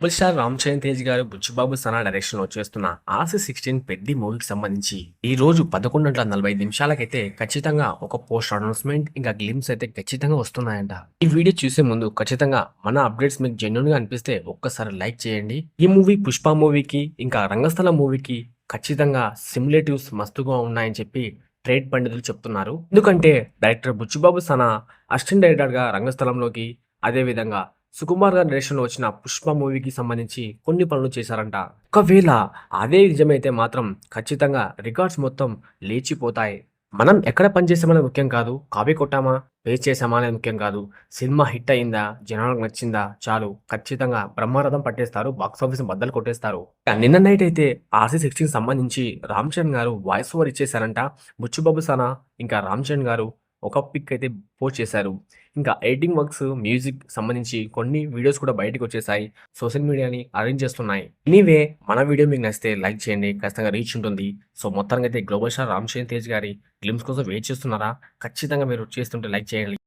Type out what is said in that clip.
Super star Ram Charan Tej garu Buchibabu Sana డైరెక్షన్లో చేస్తున్న RC sixteen పెద్ద మూవీకి సంబంధించి ఈ రోజు పదకొండు గంటల నలభై ఐదు నిమిషాలకైతే ఖచ్చితంగా ఒక పోస్ట్ అనౌన్స్మెంట్ ఇంకా గ్లిమ్స్ అయితే ఖచ్చితంగా వస్తున్నాయంట. ఈ వీడియో చూసే ముందు ఖచ్చితంగా మన అప్డేట్స్ మీకు జెన్యున్గా అనిపిస్తే ఒక్కసారి లైక్ చేయండి. ఈ మూవీ పుష్ప మూవీకి ఇంకా రంగస్థల మూవీకి ఖచ్చితంగా సిమ్యులేటివ్స్ మస్తుగా ఉన్నాయని చెప్పి ట్రేడ్ పండితులు చెప్తున్నారు. ఎందుకంటే డైరెక్టర్ బుచ్చిబాబు సనా అసిస్టెంట్ డైరెక్టర్గా రంగస్థలంలోకి అదే విధంగా సుకుమార్ గారి డైరెక్షన్లో వచ్చిన పుష్ప మూవీకి సంబంధించి కొన్ని పనులు చేశారంట. ఒకవేళ అదే నిజమైతే మాత్రం ఖచ్చితంగా రికార్డ్స్ మొత్తం లేచిపోతాయి. మనం ఎక్కడ పనిచేసామనేది ముఖ్యం కాదు. కాపీ కొట్టామా? పేస్ చేసామా అనేది ముఖ్యం కాదు. సినిమా హిట్ అయిందా? జనాలకు నచ్చిందా? చాలు. ఖచ్చితంగా బ్రహ్మరథం పట్టేస్తారు. బాక్స్ ఆఫీస్ బద్దలు కొట్టేస్తారు. నిన్న నైట్ అయితే ఆర్సీ సిక్స్టీన్ సంబంధించి రామ్ చరణ్ గారు వాయిస్ ఓవర్ ఇచ్చేశారంట. బుచ్చుబాబు సానా ఇంకా రామ్ చరణ్ గారు ఒక పిక్ అయితే పోస్ట్ చేశారు. ఇంకా ఎడిటింగ్ వర్క్స్ మ్యూజిక్ సంబంధించి కొన్ని వీడియోస్ కూడా బయటకు వచ్చేసాయి. సోషల్ మీడియాని అరేంజ్ చేస్తున్నాయి. ఎనీవే మన వీడియో మీకు నచ్చితే లైక్ చేయండి. ఖచ్చితంగా రీచ్ ఉంటుంది. సో మొత్తానికి అయితే గ్లోబల్ స్టార్ రామ్ చరణ్ తేజ్ గారి గ్లిమ్స్ కోసం వెయిట్ చేస్తున్నారా? ఖచ్చితంగా మీరు చేస్తుంటే లైక్ చేయండి.